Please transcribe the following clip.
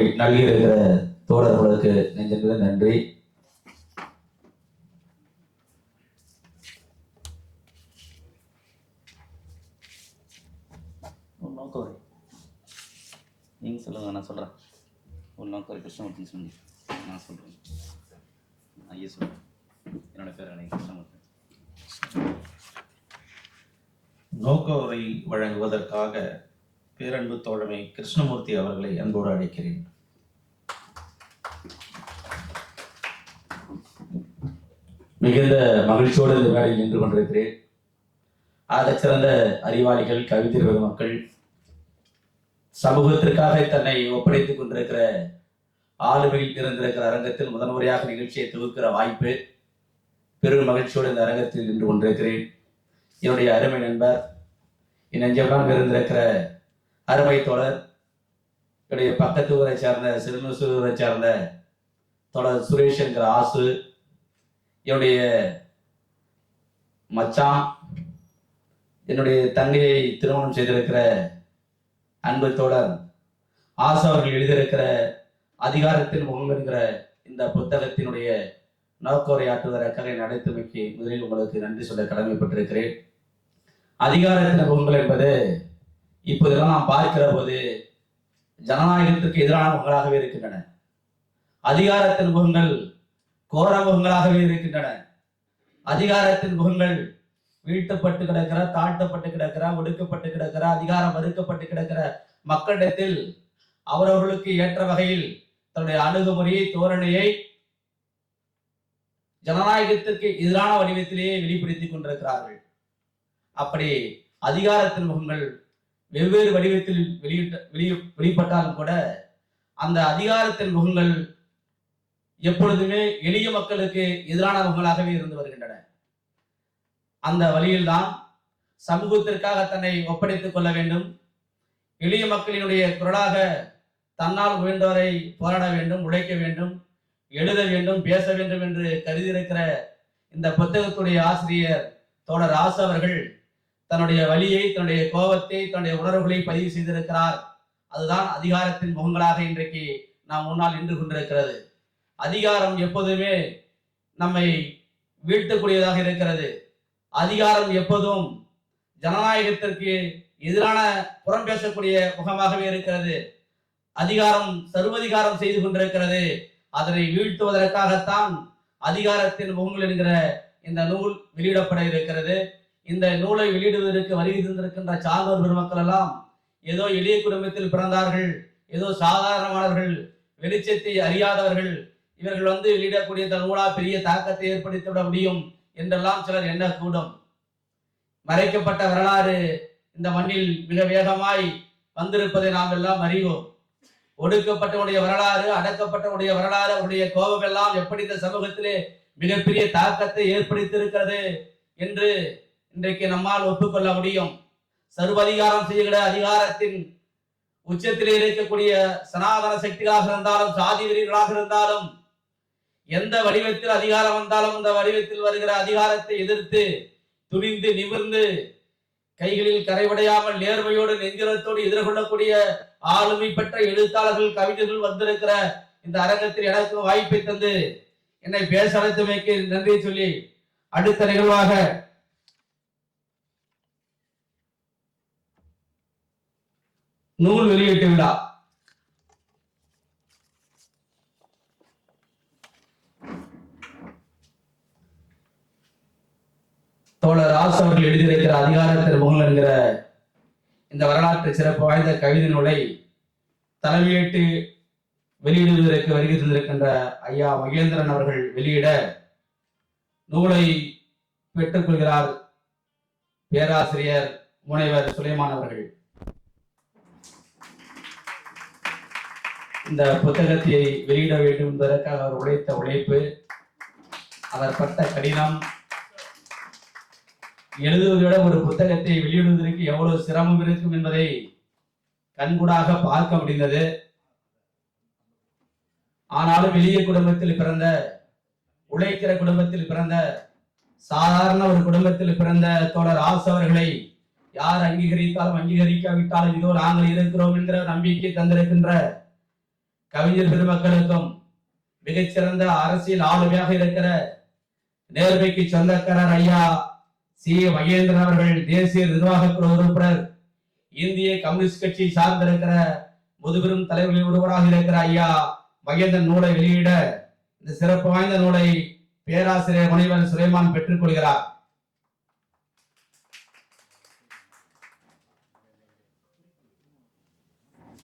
நல்கியிருக்கிற தோழர்களுக்கு நெஞ்சென்ற நன்றி. வரை நீங்கள் சொல்லுங்கள் நான் சொல்கிறேன் ஒரு நோக்கம் வரை கிருஷ்ணமூர்த்தி சொல்லி நான் சொல்கிறேன் ஐயா சொல்கிறேன் என்னோட பேர் அணை கிருஷ்ணமூர்த்தி. நோக்க உரை வழங்குவதற்காக பேரன்பு தோழமை கிருஷ்ணமூர்த்தி அவர்களை அன்போடு அழைக்கிறேன். மிகுந்த மகிழ்ச்சியோடு இந்த மேடையில் நின்று கொண்டிருக்கிறேன். ஆக சிறந்த அறிவாளிகள் கவிஞர் பெருமக்கள் சமூகத்திற்காக தன்னை ஒப்படைத்துக் கொண்டிருக்கிற ஆளுமையில் இருந்திருக்கிற அரங்கத்தில் முதன்முறையாக நிகழ்ச்சியை தொகுக்கிற வாய்ப்பு பெரும் மகிழ்ச்சியோடு இந்த அரங்கத்தில் நின்று கொண்டிருக்கிறேன். என்னுடைய அருமை நண்பர் என் நெஞ்சமெல்லாம் இருந்திருக்கிற அருமை தோழர் என்னுடைய பக்கத்து ஊரை சார்ந்த சிறுநூசூரை சார்ந்த தொடர் சுரேஷ் என்கிற ஆசு என்னுடைய மச்சான் என்னுடைய தங்கையை திருமணம் செய்திருக்கிற அன்பு தோழர் ஆசா அவர்கள் எழுதியிருக்கிற அதிகாரத்தின் முகம் என்கிற இந்த புத்தகத்தினுடைய நோக்க உரையாற்றுவதற்காக நடத்துமைக்கு முதலில் உங்களுக்கு நன்றி சொல்ல கடமைப்பட்டிருக்கிறேன். அதிகாரத்தின் முகங்கள் என்பது இப்போதெல்லாம் நாம் பார்க்கிற போது ஜனநாயகத்திற்கு எதிரான முகங்களாகவே இருக்கின்றன. அதிகாரத்தின் முகங்கள் கோர முகங்களாகவே இருக்கின்றன. அதிகாரத்தின் முகங்கள் வீழ்த்தப்பட்டு கிடக்கிற தாழ்த்தப்பட்டு கிடக்கிற ஒடுக்கப்பட்டு கிடக்கிற அதிகாரம் மறுக்கப்பட்டு கிடக்கிற மக்களிடத்தில் அவரவர்களுக்கு ஏற்ற வகையில் தன்னுடைய அணுகுமுறையை தோரணையை ஜனநாயகத்திற்கு எதிரான வடிவத்திலேயே வெளிப்படுத்திக் கொண்டிருக்கிறார்கள். அப்படி அதிகாரத்தின் முகங்கள் வெவ்வேறு வடிவத்தில் வெளியிட்ட வெளியே வெளிப்பட்டாலும் கூட அந்த அதிகாரத்தின் முகங்கள் எப்பொழுதுமே எளிய மக்களுக்கு எதிரான இருந்து வருகின்றன. அந்த வழியில்தான் சமூகத்திற்காக தன்னை ஒப்படைத்துக் கொள்ள வேண்டும். எளிய மக்களினுடைய குரலாக தன்னால் முயன்றவரை போராட வேண்டும் உழைக்க வேண்டும் எழுத வேண்டும் பேச வேண்டும் என்று கருதியிருக்கிற இந்த புத்தகத்துடைய ஆசிரியர் தோழர் ராசு அவர்கள் தன்னுடைய வழியை தன்னுடைய கோபத்தை தன்னுடைய உணர்வுகளை பதிவு செய்திருக்கிறார். அதுதான் அதிகாரத்தின் முகங்களாக இன்றைக்கு நாம் முன்னால் நின்று கொண்டிருக்கிறது. அதிகாரம் எப்போதுமே நம்மை வீழ்த்தக்கூடியதாக இருக்கிறது. அதிகாரம் எப்போதும் ஜனநாயகத்திற்கு எதிரான புறம் பேசக்கூடிய முகமாகவே இருக்கிறது. அதிகாரம் சர்வதிகாரம் செய்து கொண்டிருக்கிறது. அதனை வீழ்த்துவதற்காகத்தான் அதிகாரத்தின் முகங்கள் என்கிற இந்த நூல் வெளியிடப்பட இருக்கிறது. இந்த நூலை வெளியிடுவதற்கு வருகை தந்திருக்கின்ற சான்றோர் பெருமக்கள் எல்லாம் ஏதோ எளிய குடும்பத்தில் பிறந்தார்கள் ஏதோ சாதாரணமானவர்கள் வெளிச்சத்தை அறியாதவர்கள் இவர்கள் வந்து வெளியிடக்கூடிய இந்த நூலா பெரிய தாக்கத்தை ஏற்படுத்திவிட முடியும் என்றெல்லாம் சிலர் எண்ணக்கூடும். மறைக்கப்பட்ட வரலாறு இந்த மண்ணில் மிக வேகமாய் வந்திருப்பதை நாம் எல்லாம் அறிவோம். ஒடுக்கப்பட்டவனுடைய வரலாறு அடக்கப்பட்டவனுடைய வரலாறு அவருடைய கோபம் எல்லாம் எப்படி இந்த சமூகத்திலே மிகப்பெரிய தாக்கத்தை ஏற்படுத்தியிருக்கிறது என்று இன்றைக்கு நம்மால் ஒப்புக்கொள்ள முடியும். சர்வதிகாரம் செய்கிற அதிகாரத்தின் உச்சத்திலே இருக்கக்கூடிய சனாதன சக்திகளாக இருந்தாலும் சாதி வெறிகளாக இருந்தாலும் எந்த வடிவத்தில் அதிகாரம் வந்தாலும் அந்த வடிவத்தில் வருகிற அதிகாரத்தை எதிர்த்து துணிந்து நிமிர்ந்து கைகளில் கரைவடையாமல் நேர்மையோடு நெஞ்சுரத்தோடு எதிர்கொள்ளக்கூடிய ஆளுமை பெற்ற எழுத்தாளர்கள் கவிஞர்கள் வந்திருக்கிற இந்த அரங்கத்தில் எனக்கு வாய்ப்பை தந்து என்னை பேச அழைத்தமைக்கு நன்றி சொல்லி அடுத்த நிகழ்வாக நூல் வெளியீட்டு விழா. தோழர் ராஸ் அவர்கள் எழுதியிருக்கிற அதிகாரத்தில் முகங்கள் என்கிற இந்த வரலாற்று சிறப்பு வாய்ந்த கவிதை நூலை தலைமையேற்று வெளியிடுவதற்கு வருகை தந்திருக்கின்ற ஐயா மகேந்திரன் அவர்கள் வெளியிட நூலை பெற்றுக்கொள்கிறார் பேராசிரியர் முனைவர் சுலைமான் அவர்கள். இந்த புத்தகத்தை வெளியிட வேண்டும் என்பதற்காக அவர் உழைத்த உழைப்பு அவர் பட்ட கடினம் எழுதுவதை ஒரு புத்தகத்தை வெளியிடுவதற்கு எவ்வளவு சிரமம் இருக்கும் என்பதை கண்கூடாக பார்க்க முடிந்தது. ஆனாலும் எளிய குடும்பத்தில் பிறந்த உழைக்கிற குடும்பத்தில் பிறந்த சாதாரண ஒரு குடும்பத்தில் பிறந்த தோழர் ஆஸ் அவர்களை யார் அங்கீகரித்தாலும் அங்கீகரிக்காவிட்டாலும் இதோ நாங்கள் இருக்கிறோம் என்கிற நம்பிக்கை தந்திருக்கின்ற கவிஞர் பெருமக்களுக்கும் மிகச்சிறந்த அரசியல் ஆளுமையாக இருக்கிற நேர்மைக்கு சொந்தக்காரர் ஐயா சி. மகேந்திரன் அவர்கள் தேசிய நிர்வாக குழு உறுப்பினர். இந்திய கம்யூனிஸ்ட் கட்சி சார்ந்திருக்கிற முதுபெரும் தலைவர்களில் ஒருவராக இருக்கிற ஐயா மகேந்திரன் நூலை வெளியிட இந்த சிறப்பு வாய்ந்த நூலை பேராசிரியர் முனைவர் சுலைமான் பெற்றுக் கொள்கிறார்.